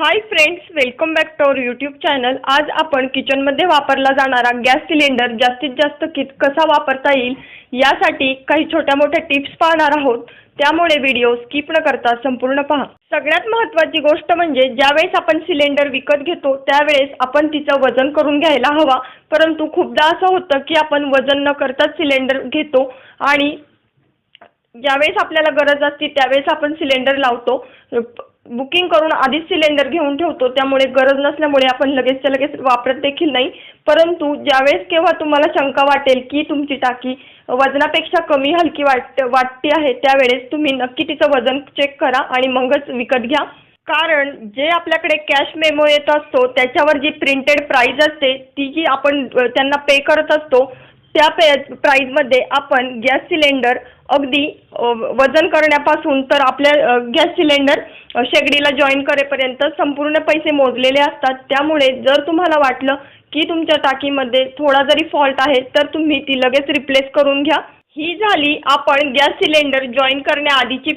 Hi friends welcome back to our YouTube channel आज आपण किचनमध्ये वापरला जाणारा गॅस सिलेंडर जास्तीत जास्त कित कसा वापरता येईल यासाठी काही छोट्या मोठ्या टिप्स पाहणार आहोत. त्यामुळे व्हिडिओ स्किप न करता संपूर्ण पहा. सगळ्यात महत्त्वाची गोष्ट म्हणजे ज्यावेळेस आपण सिलेंडर विकत घेतो त्यावेळेस आपण तिचं वजन करून घ्यायला हवा. परंतु खूपदा असं होतं की आपण वजन न करताच सिलेंडर घेतो आणि ज्यावेळेस आपल्याला गरज असते त्यावेळेस आपण सिलेंडर लावतो. बुकिंग करून आधीच सिलेंडर घेऊन ठेवतो. त्यामुळे गरज नसल्यामुळे आपण लगेचच्या लगेच वापरत देखील नाही. परंतु ज्यावेळेस केव्हा तुम्हाला शंका वाटेल की तुमची टाकी वजनापेक्षा कमी हलकी वाट वाटते आहे त्यावेळेस तुम्ही नक्की तिचं वजन चेक करा आणि मगच विकत घ्या. कारण जे आपल्याकडे कॅश मेमो येत असतो त्याच्यावर जी प्रिंटेड प्राईज असते ती जी आपण त्यांना पे करत असतो. त्या पे प्राईजमध्ये आपण गॅस सिलेंडर अगदी वजन करण्यापासून तर आपल्या गॅस सिलेंडर शेगडीला जॉईन करेपर्यंत संपूर्ण पैसे मोजलेले असतात. त्यामुळे जर तुम्हाला वाटलं की तुमच्या टाकीमध्ये थोडा जरी फॉल्ट आहे तर तुम्ही ती लगेच रिप्लेस करून घ्या. ही झाली आपण गॅस सिलेंडर जॉईन करण्याआधीची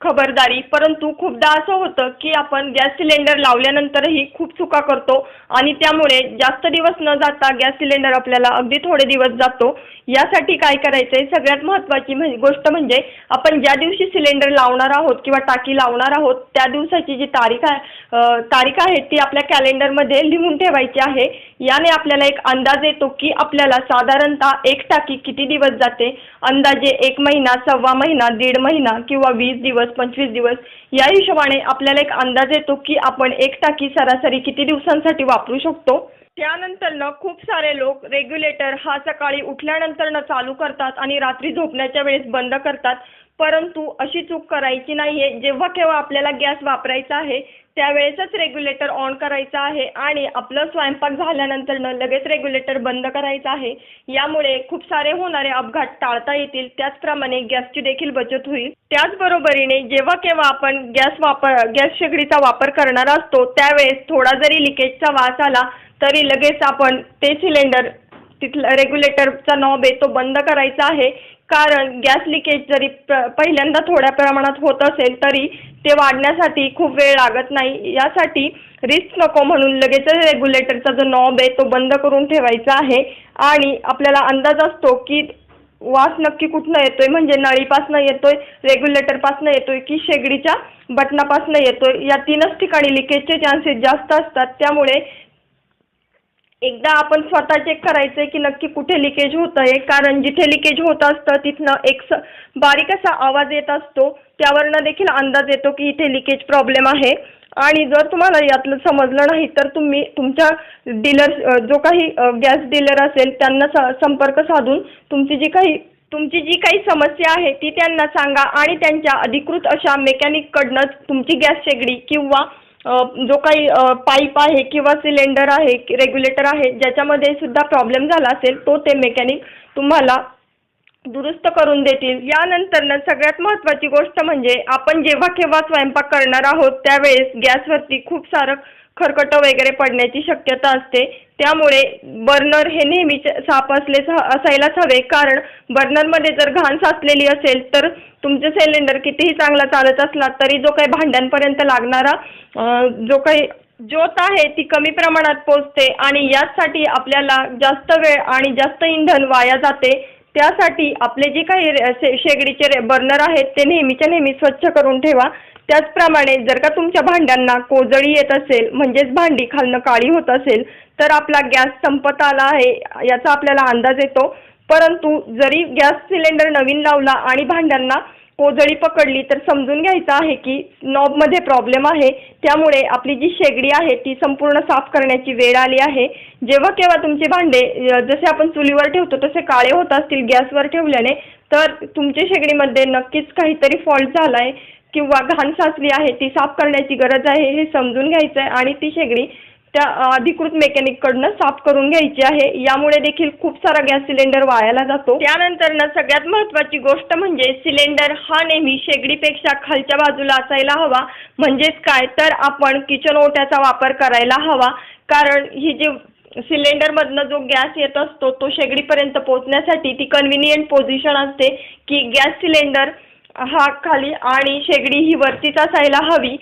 खबरदारी. परंतु खूपदा असं होतं की आपण गॅस सिलेंडर लावल्यानंतरही खूप चुका करतो आणि त्यामुळे जास्त दिवस न जाता गॅस सिलेंडर आपल्याला अगदी थोडे दिवस जातो. यासाठी काय करायचं आहे सगळ्यात महत्त्वाची म्हणजे गोष्ट म्हणजे आपण ज्या दिवशी सिलेंडर लावणार आहोत किंवा टाकी लावणार आहोत त्या दिवसाची जी तारीख आहे तारीख आहे ती आपल्या कॅलेंडरमध्ये लिहून ठेवायची आहे. याने आपल्याला एक अंदाज येतो की आपल्याला साधारणतः एक टाकी किती दिवस जाते? अंदाजे एक महिना सव्वा महिना दीड महिना किंवा वीस दिवस पंचवीस दिवस या हिशोबाने आपल्याला एक अंदाज येतो की आपण एक टाकी सरासरी किती दिवसांसाठी वापरू शकतो? त्यानंतरनं खूप सारे लोक रेग्युलेटर हा सकाळी उठल्यानंतरनं चालू करतात आणि रात्री झोपण्याच्या वेळेस बंद करतात. परंतु अशी चूक करायची नाही आहे जेव्हा केव्हा आपल्याला गॅस वापरायचा आहे त्यावेळेसच रेग्युलेटर ऑन करायचं आहे आणि आपलं स्वयंपाक झाल्यानंतरनं लगेच रेग्युलेटर बंद करायचं आहे. यामुळे खूप सारे होणारे अपघात टाळता येतील. त्याचप्रमाणे गॅसची देखील बचत होईल. त्याचबरोबरीने जेव्हा केव्हा आपण गॅस वापर गॅस शेगडीचा वापर करणार असतो त्यावेळेस थोडा जरी लिकेजचा वास आला तरी लगेच आपण ते सिलेंडर तिथलं रेग्युलेटरचा नॉब आहे तो बंद करायचा आहे. कारण गॅस लिकेज जरी पहिल्यांदा थोड्या प्रमाणात होत असेल तरी ते वाढण्यासाठी खूप वेळ लागत नाही. यासाठी रिस्क नको म्हणून लगेचच रेग्युलेटरचा जो नॉब आहे तो बंद करून ठेवायचा आहे. आणि आपल्याला अंदाज असतो की वास नक्की कुठनं येतोय म्हणजे नळीपासनं येतोय रेग्युलेटरपासनं येतोय की शेगडीच्या बटनापासनं येतोय. या तीनच ठिकाणी लिकेजचे चान्सेस जास्त असतात. त्यामुळे एकदा आपण स्वतः चेक करायचं आहे की नक्की कुठे लिकेज होत आहे कारण जिथे लिकेज होत असतं तिथनं एक स बारीक असा आवाज येत असतो. त्यावरनं देखील अंदाज येतो की इथे लिकेज प्रॉब्लेम आहे. आणि जर तुम्हाला यातलं समजलं नाही तर तुम्ही तुमच्या डीलर जो काही गॅस डीलर असेल त्यांना स संपर्क साधून तुमची जी काही तुमची जी काही समस्या आहे ती त्यांना सांगा. आणि त्यांच्या अधिकृत अशा मेकॅनिककडनंच तुमची गॅस शेगडी किंवा जो काही पाईप आहे किंवा सिलेंडर आहे रेग्युलेटर आहे ज्याच्यामध्ये सुद्धा प्रॉब्लेम झाला असेल तो ते मेकॅनिक तुम्हाला दुरुस्त करून देतील. यानंतरनं सगळ्यात महत्त्वाची गोष्ट म्हणजे आपण जेव्हा केव्हा स्वयंपाक करणार आहोत त्यावेळेस गॅसवरती खूप सारं खरकटं वगैरे पडण्याची शक्यता असते. त्यामुळे बर्नर हे नेहमीच साप असले असायलाच हवे. कारण बर्नरमध्ये जर घाण साचलेली असेल तर तुमचे सिलेंडर कितीही चांगला चालत असला तरी जो काही भांड्यांपर्यंत लागणारा जो काही ज्योत आहे ती कमी प्रमाणात पोचते आणि याचसाठी आपल्याला जास्त वेळ आणि जास्त इंधन वाया जाते. त्यासाठी आपले जे काही रे- शे- शेगडीचे बर्नर आहेत ते नेहमीच्या नेहमी स्वच्छ करून ठेवा. त्याचप्रमाणे जर का तुमच्या भांड्यांना कोजळी येत असेल म्हणजेच भांडी खालनं काळी होत असेल तर आपला गॅस संपत आला आहे याचा आपल्याला अंदाज येतो. परंतु जरी गॅस सिलेंडर नवीन लावला आणि भांड्यांना कोजळी पकडली तर समजून घ्यायचं आहे की नॉबमध्ये प्रॉब्लेम आहे. त्यामुळे आपली जी शेगडी आहे ती संपूर्ण साफ करण्याची वेळ आली आहे. जेव्हा केव्हा तुमचे भांडे जसे आपण चुलीवर ठेवतो तसे काळे होत असतील गॅसवर ठेवल्याने तर तुमच्या शेगडीमध्ये नक्कीच काहीतरी फॉल्ट झाला आहे किंवा घाण साचली आहे ती साफ करण्याची गरज आहे हे समजून घ्यायचं आहे आणि ती शेगडी त्या अधिकृत अधिकृत मेकॅनिककडनं साफ करून घ्यायची आहे. यामुळे देखील खूप सारा गॅस सिलेंडर वायाला जातो. त्यानंतरनं सगळ्यात महत्त्वाची गोष्ट म्हणजे सिलेंडर हा नेहमी शेगडीपेक्षा खालच्या बाजूला असायला हवा. म्हणजेच काय? तर आपण किचन ओट्याचा वापर करायला हवा. कारण ही जी सिलेंडरमधनं जो गॅस येत असतो तो शेगडीपर्यंत पोहोचण्यासाठी ती कन्व्हिनियंट पोझिशन असते की गॅस सिलेंडर हा खाली आणि शेगडी ही वरतीच असायला हवी.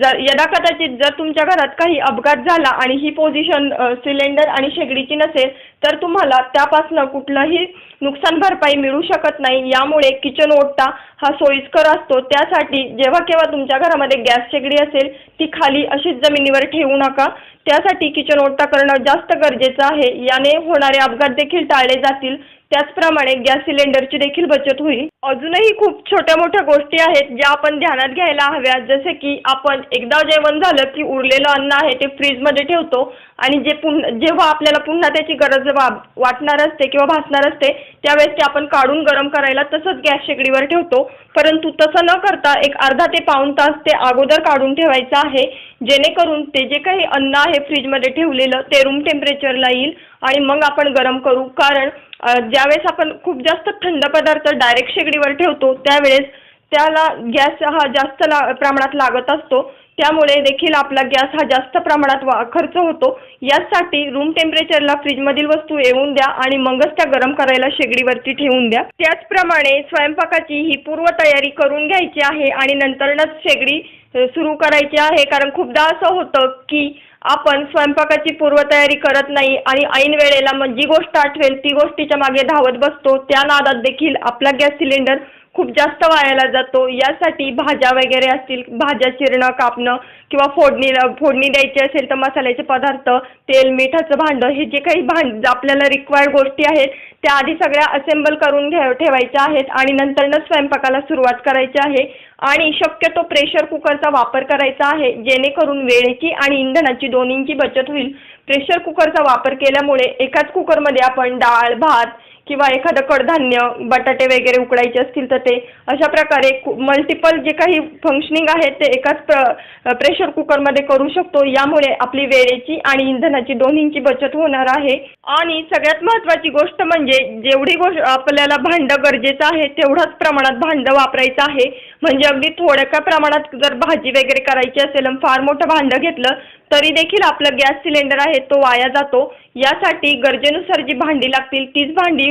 जर यदा कदाचित जर तुमच्या घरात काही अपघात झाला आणि ही पोझिशन सिलेंडर आणि शेगडीची नसेल तर तुम्हाला त्यापासनं कुठलंही नुकसान भरपाई मिळू शकत नाही. यामुळे किचन ओटा हा सोयीस्कर असतो. त्यासाठी जेव्हा केव्हा तुमच्या घरामध्ये गॅस शेगडी असेल ती खाली अशीच जमिनीवर ठेवू नका. त्यासाठी किचन ओटा करणं जास्त गरजेचं आहे. याने होणारे अपघात देखील टाळले जातील. त्याचप्रमाणे गॅस सिलेंडरची देखील बचत होईल. अजूनही खूप छोट्या मोठ्या गोष्टी आहेत ज्या आपण ध्यानात घ्यायला हव्या. जसे की आपण एकदा जेवण झालं की उरलेलं अन्न आहे ते फ्रीजमध्ये ठेवतो आणि जे पुन्हा जेव्हा आपल्याला पुन्हा त्याची गरज वाटणार असते किंवा भासणार असते त्यावेळेस ते आपण काढून गरम करायला तसंच गॅस शेगडीवर ठेवतो. परंतु तसं न करता एक अर्धा ते पाऊण तास ते अगोदर काढून ठेवायचं आहे. जेणेकरून ते जे काही अन्न आहे फ्रीजमध्ये ठेवलेलं ते रूम टेम्परेचरला येईल आणि मग आपण गरम करू. कारण ज्यावेळेस आपण खूप जास्त थंड पदार्थ डायरेक्ट शेगडीवर ठेवतो त्यावेळेस त्याला गॅस हा जास्त ला प्रमाणात लागत असतो. त्यामुळे देखील आपला गॅस हा जास्त प्रमाणात वा खर्च होतो. यासाठी रूम टेम्परेचरला फ्रीजमधील वस्तू येऊन द्या आणि मगच त्या गरम करायला शेगडीवरती ठेवून द्या. त्याचप्रमाणे स्वयंपाकाची ही पूर्वतयारी करून घ्यायची आहे आणि नंतरनच शेगडी सुरू करायची आहे. कारण खूपदा असं होतं की आपण स्वयंपाकाची पूर्वतयारी करत नाही आणि ऐन वेळेला मग जी गोष्ट आठवेल ती गोष्टीच्या मागे धावत बसतो. त्या नादात देखील आपला गॅस सिलेंडर खूप जास्त वायाला जातो. यासाठी भाज्या वगैरे असतील भाज्या चिरणं कापणं किंवा फोडणी फोडणी द्यायची असेल तर मसाल्याचे पदार्थ तेल मिठाचं भांडं हे जे काही भांड आपल्याला रिक्वायर्ड गोष्टी आहेत त्या आधी सगळ्या असेंबल करून घ्या ठेवायच्या आहेत आणि नंतरनं स्वयंपाकाला सुरुवात करायची आहे. आणि शक्यतो प्रेशर कुकरचा वापर करायचा आहे जेणेकरून वेळेची आणि इंधनाची दोन्हींची बचत होईल. प्रेशर कुकरचा वापर केल्यामुळे एकाच कुकरमध्ये आपण डाळ भात किंवा एखादं कडधान्य बटाटे वगैरे उकडायचे असतील तर ते अशा प्रकारे मल्टिपल जे काही फंक्शनिंग आहेत ते एकाच प्र प्रेशर कुकरमध्ये करू शकतो. यामुळे आपली वेळेची आणि इंधनाची दोन्हींची बचत होणार आहे. आणि सगळ्यात महत्त्वाची गोष्ट म्हणजे जेवढी गोष्ट आपल्याला भांडं गरजेचं आहे तेवढ्याच प्रमाणात भांडं वापरायचं आहे. म्हणजे अगदी थोड्या प्रमाणात जर भाजी वगैरे करायची असेल फार मोठं भांडं घेतलं तरी देखील आपलं गॅस सिलेंडर आहे तो वाया जातो. यासाठी गरजेनुसार जी भांडी लागतील तीच भांडी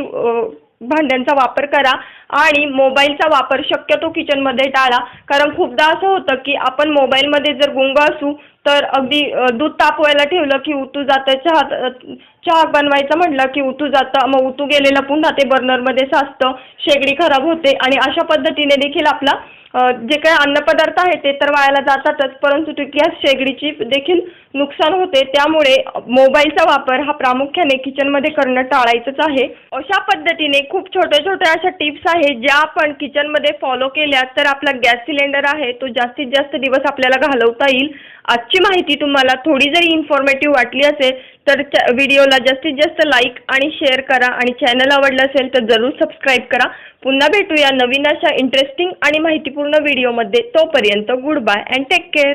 भांड्यांचा वापर करा आणि मोबाईलचा वापर शक्यतो किचनमध्ये टाळा. कारण खूपदा असं होतं की आपण मोबाईलमध्ये जर गुंग असू तर अगदी दूध तापवायला ठेवलं की उतू जातं चहा चहा बनवायचं म्हटलं की उतू जातं मग उतू गेलेलं पुन्हा ते बर्नरमध्ये साचतं शेगडी खराब होते आणि अशा पद्धतीने देखील आपला जे काही अन्नपदार्थ आहे ते तर वायाला जातातच परंतु ती गॅस शेगडीची देखील नुकसान होते. त्यामुळे मोबाईलचा वापर हा प्रामुख्याने किचनमध्ये करणं टाळायचंच आहे. अशा पद्धतीने खूप छोट्या छोट्या अशा टिप्स आहेत ज्या आपण किचनमध्ये फॉलो केल्या तर आपला गॅस सिलेंडर आहे तो जास्तीत जास्त दिवस आपल्याला घालवता येईल. आजची माहिती तुम्हाला थोडी जरी इन्फॉर्मेटिव्ह वाटली असेल तर व्हिडिओला जास्तीत जास्त लाईक आणि शेअर करा. आणि चॅनल आवडलं असेल तर जरूर सबस्क्राईब करा. पुन्हा भेटूया नवीन अशा इंटरेस्टिंग आणि माहितीपूर्ण व्हिडिओमध्ये तोपर्यंत goodbye and take care